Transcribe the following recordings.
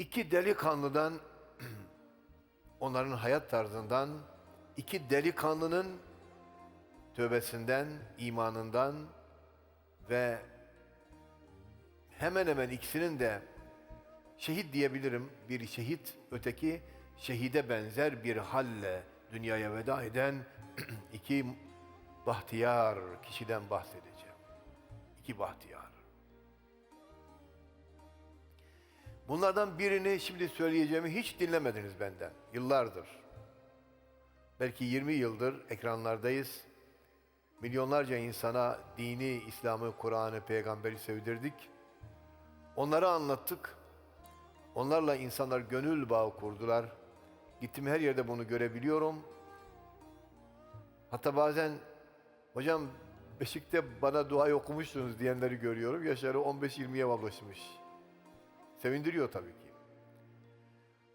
İki delikanlıdan, onların hayat tarzından, iki delikanlının tövbesinden, imanından ve hemen hemen ikisinin de şehit diyebilirim. Bir şehit, öteki şehide benzer bir halle dünyaya veda eden iki bahtiyar kişiden bahsedeceğim. İki bahtiyar. Bunlardan birini şimdi söyleyeceğimi hiç dinlemediniz benden. Yıllardır. Belki 20 yıldır ekranlardayız. Milyonlarca insana dini, İslam'ı, Kur'an'ı, peygamberi sevdirdik. Onları anlattık. Onlarla insanlar gönül bağı kurdular. Gittim her yerde bunu görebiliyorum. Hatta bazen hocam Beşik'te bana duayı okumuşsunuz diyenleri görüyorum. Yaşları 15-20'ye ulaşmış. Sevindiriyor tabii ki.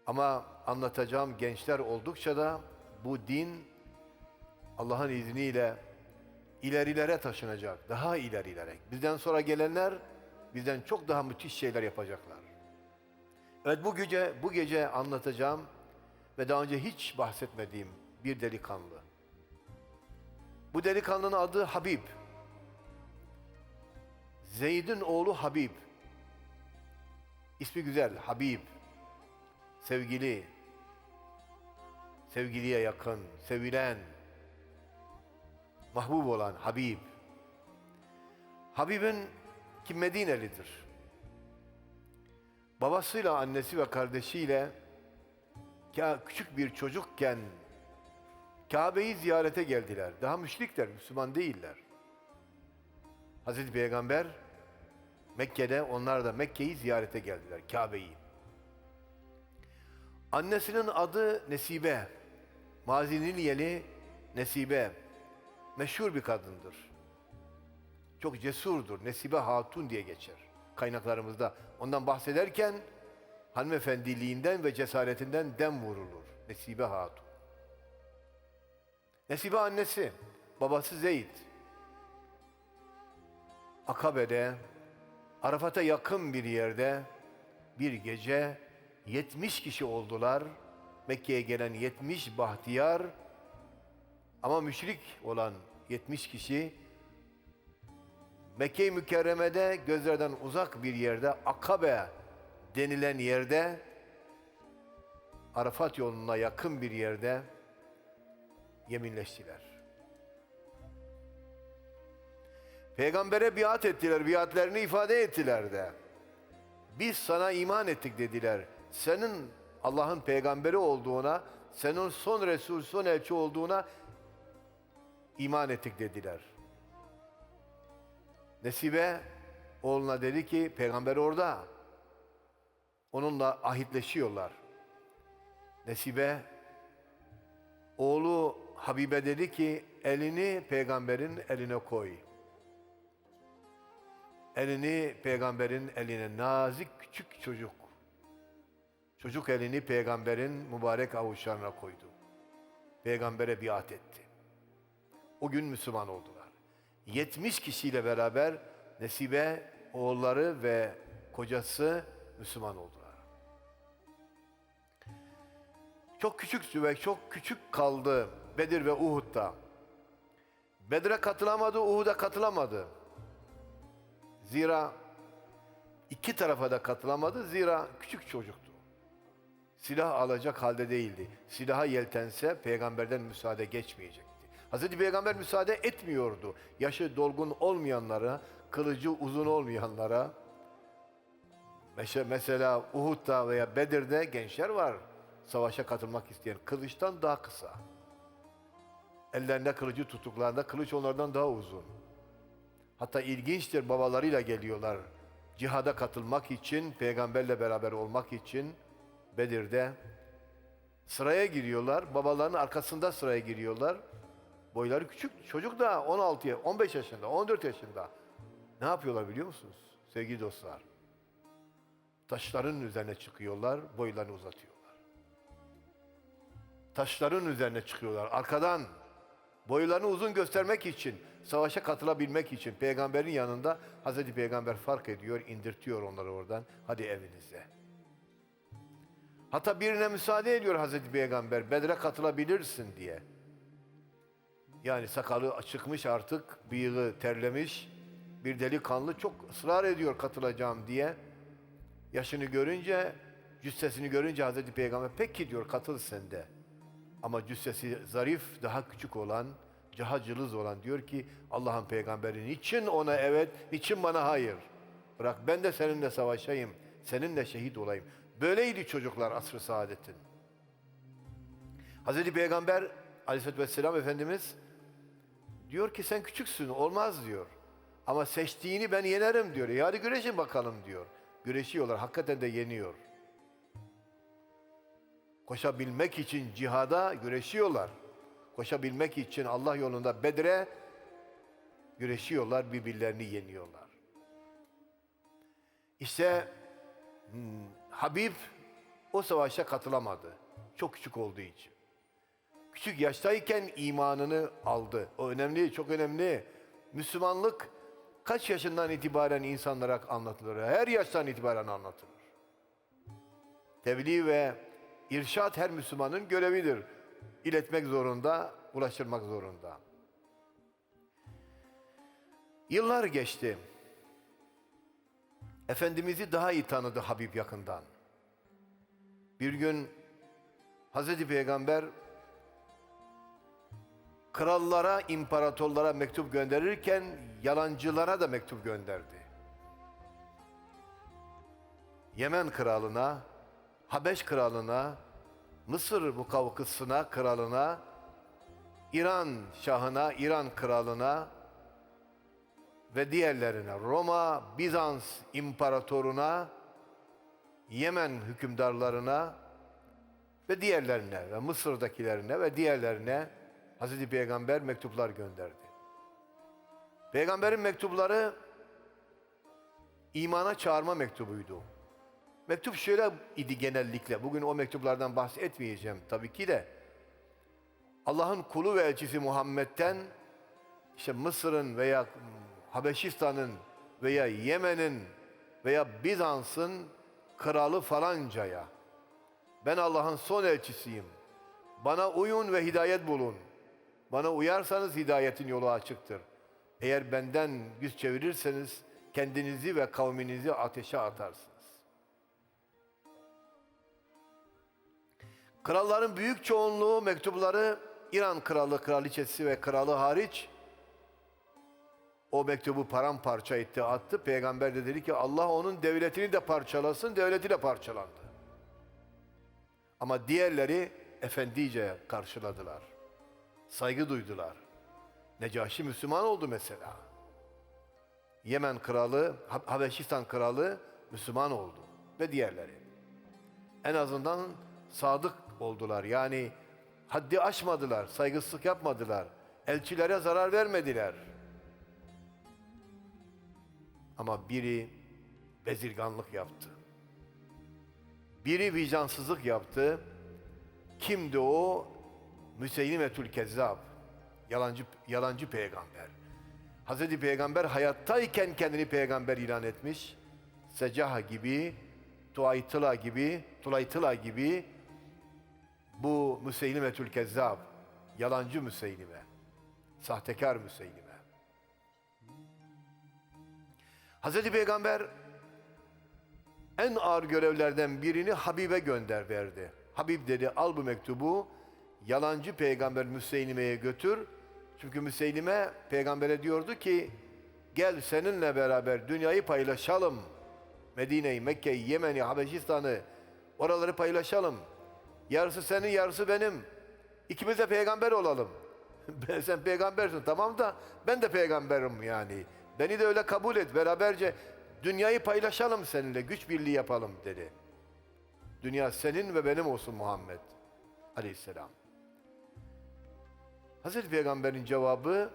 Ama anlatacağım gençler oldukça da bu din Allah'ın izniyle ilerilere taşınacak. Daha ilerilere. Bizden sonra gelenler bizden çok daha müthiş şeyler yapacaklar. Evet bu gece bu gece anlatacağım ve daha önce hiç bahsetmediğim bir delikanlı. Bu delikanlının adı Habib. Zeyd'in oğlu Habib. İsmi güzel, Habib. Sevgili, sevgiliye yakın, sevilen, mahbub olan Habib. Habib'in ki Medinelidir. Babasıyla, annesi ve kardeşiyle Ka- küçük bir çocukken Kabe'yi ziyarete geldiler. Daha müşrikler, Müslüman değiller. Hazreti Peygamber Mekke'de onlar da Mekke'yi ziyarete geldiler, Kabe'yi. Annesinin adı Nesibe. Mazinin yeli Nesibe. Meşhur bir kadındır. Çok cesurdur. Nesibe Hatun diye geçer kaynaklarımızda. Ondan bahsederken hanımefendiliğinden ve cesaretinden dem vurulur. Nesibe Hatun. Nesibe annesi, babası Zeyd. Akabe'de, Arafat'a yakın bir yerde bir gece 70 kişi oldular. Mekke'ye gelen 70 bahtiyar ama müşrik olan 70 kişi Mekke-i Mükerreme'de gözlerden uzak bir yerde Akabe denilen yerde Arafat yoluna yakın bir yerde yeminleştiler. Peygambere biat ettiler, biatlerini ifade ettiler de. Biz sana iman ettik dediler. Senin Allah'ın peygamberi olduğuna, senin son Resul, son elçi olduğuna iman ettik dediler. Nesibe oğluna dedi ki peygamber orada. Onunla ahitleşiyorlar. Nesibe oğlu Habibe dedi ki elini peygamberin eline koy. Elini peygamberin eline nazik küçük çocuk. Çocuk elini peygamberin mübarek avuçlarına koydu. Peygambere biat etti. O gün Müslüman oldular. 70 kişiyle beraber Nesibe, oğulları ve kocası Müslüman oldular. Çok küçüktü ve çok küçük kaldı Bedir ve Uhud'da. Bedir'e katılamadı, Uhud'a katılamadı. Zira iki tarafa da katılamadı. Zira küçük çocuktu. Silah alacak halde değildi. Silaha yeltense peygamberden müsaade geçmeyecekti. Hazreti Peygamber müsaade etmiyordu. Yaşı dolgun olmayanlara, kılıcı uzun olmayanlara. Mesela Uhud'da veya Bedir'de gençler var. Savaşa katılmak isteyen. Kılıçtan daha kısa. Ellerinde kılıcı tuttuklarında kılıç onlardan daha uzun. Hatta ilginçtir babalarıyla geliyorlar. Cihada katılmak için, peygamberle beraber olmak için Bedir'de sıraya giriyorlar. Babalarının arkasında sıraya giriyorlar. Boyları küçük. Çocuk da 16, 15 yaşında, 14 yaşında. Ne yapıyorlar biliyor musunuz? Sevgili dostlar. Taşların üzerine çıkıyorlar, boylarını uzatıyorlar. Taşların üzerine çıkıyorlar. Arkadan boylarını uzun göstermek için, savaşa katılabilmek için peygamberin yanında Hazreti Peygamber fark ediyor, indirtiyor onları oradan. Hadi evinize. Hatta birine müsaade ediyor Hazreti Peygamber Bedre katılabilirsin diye. Yani sakalı çıkmış artık, bıyığı terlemiş. Bir delikanlı çok ısrar ediyor katılacağım diye. Yaşını görünce, cüssesini görünce Hazreti Peygamber peki diyor katıl sen de. Ama cüssesi zarif, daha küçük olan, daha cılız olan diyor ki Allah'ın peygamberi niçin ona evet, niçin bana hayır? Bırak ben de seninle savaşayım, seninle şehit olayım. Böyleydi çocuklar asr-ı saadetin. Hazreti Peygamber aleyhissalatü vesselam Efendimiz diyor ki sen küçüksün olmaz diyor. Ama seçtiğini ben yenerim diyor. E hadi güreşin bakalım diyor. Güreşiyorlar hakikaten de yeniyor. Koşabilmek için cihada güreşiyorlar. Koşabilmek için Allah yolunda Bedre güreşiyorlar, birbirlerini yeniyorlar. İşte hmm, Habib o savaşa katılamadı. Çok küçük olduğu için. Küçük yaştayken imanını aldı. O önemli, çok önemli. Müslümanlık kaç yaşından itibaren insanlara anlatılır? Her yaştan itibaren anlatılır. Tebliğ ve irşat her Müslümanın görevidir. İletmek zorunda, ulaştırmak zorunda. Yıllar geçti. Efendimiz'i daha iyi tanıdı Habib yakından. Bir gün Hazreti Peygamber krallara, imparatorlara mektup gönderirken yalancılara da mektup gönderdi. Yemen kralına, Habeş kralına, Mısır mukavkısına, kralına, İran şahına, İran kralına ve diğerlerine, Roma, Bizans imparatoruna, Yemen hükümdarlarına ve diğerlerine ve Mısır'dakilerine ve diğerlerine Hazreti Peygamber mektuplar gönderdi. Peygamberin mektupları imana çağırma mektubuydu. Mektup şöyle idi genellikle. Bugün o mektuplardan bahsetmeyeceğim tabii ki de. Allah'ın kulu ve elçisi Muhammed'den işte Mısır'ın veya Habeşistan'ın veya Yemen'in veya Bizans'ın kralı falancaya ben Allah'ın son elçisiyim. Bana uyun ve hidayet bulun. Bana uyarsanız hidayetin yolu açıktır. Eğer benden yüz çevirirseniz kendinizi ve kavminizi ateşe atarsınız. Kralların büyük çoğunluğu mektupları İran kralı, kraliçesi ve kralı hariç o mektubu paramparça etti, attı. Peygamber de dedi ki Allah onun devletini de parçalasın, devleti de parçalandı. Ama diğerleri efendice karşıladılar. Saygı duydular. Necaşi Müslüman oldu mesela. Yemen kralı, Ha- Habeşistan kralı Müslüman oldu ve diğerleri. En azından sadık oldular. Yani haddi aşmadılar, saygısızlık yapmadılar. Elçilere zarar vermediler. Ama biri bezirganlık yaptı. Biri vicdansızlık yaptı. Kimdi o? Müseylimetül Kezzab. Yalancı, yalancı peygamber. Hazreti Peygamber hayattayken kendini peygamber ilan etmiş. Secaha gibi, Tuaytıla gibi, Tulaytıla gibi bu Müseylimetül Kezzab, yalancı Müseylime, sahtekar Müseylime. Hazreti Peygamber en ağır görevlerden birini Habib'e gönder verdi. Habib dedi al bu mektubu yalancı peygamber Müseylime'ye götür. Çünkü Müseylime peygambere diyordu ki gel seninle beraber dünyayı paylaşalım. Medine'yi, Mekke'yi, Yemen'i, Habeşistan'ı oraları paylaşalım. Yarısı senin, yarısı benim. İkimiz de peygamber olalım. Sen peygambersin tamam da ben de peygamberim yani. Beni de öyle kabul et. Beraberce dünyayı paylaşalım seninle. Güç birliği yapalım dedi. Dünya senin ve benim olsun Muhammed aleyhisselam. Hazreti Peygamber'in cevabı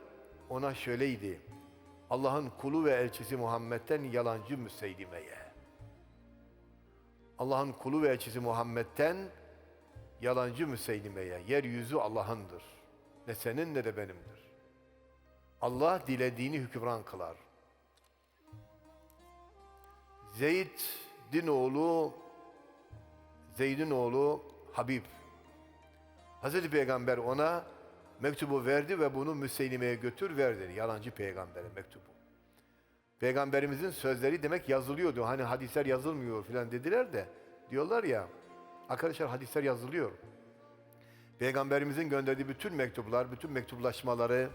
ona şöyleydi. Allah'ın kulu ve elçisi Muhammed'den yalancı Müseylime'ye. Allah'ın kulu ve elçisi Muhammed'den yalancı Müseylime'ye. Yeryüzü Allah'ındır. Ne senin ne de benimdir. Allah dilediğini hükümran kılar. Zeyd din oğlu Zeyd'in oğlu Habib. Hazreti Peygamber ona mektubu verdi ve bunu Müseylime'ye götür ver. Yalancı peygambere mektubu. Peygamberimizin sözleri demek yazılıyordu. Hani hadisler yazılmıyor filan dediler de diyorlar ya arkadaşlar hadisler yazılıyor. Peygamberimizin gönderdiği bütün mektuplar, bütün mektuplaşmaları,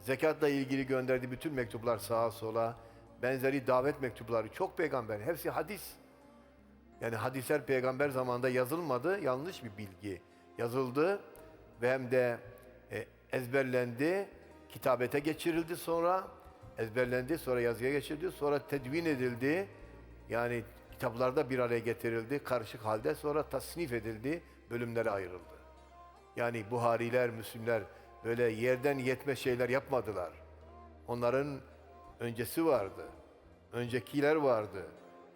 zekatla ilgili gönderdiği bütün mektuplar sağa sola, benzeri davet mektupları çok peygamber, hepsi hadis. Yani hadisler peygamber zamanında yazılmadı, yanlış bir bilgi. Yazıldı ve hem de e, ezberlendi, kitabete geçirildi sonra, ezberlendi, sonra yazıya geçirildi, sonra tedvin edildi. Yani kitaplarda bir araya getirildi, karışık halde sonra tasnif edildi, bölümlere ayrıldı. Yani Buhariler, Müslimler böyle yerden yetme şeyler yapmadılar. Onların öncesi vardı. Öncekiler vardı.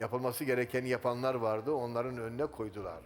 Yapılması gerekeni yapanlar vardı. Onların önüne koydular.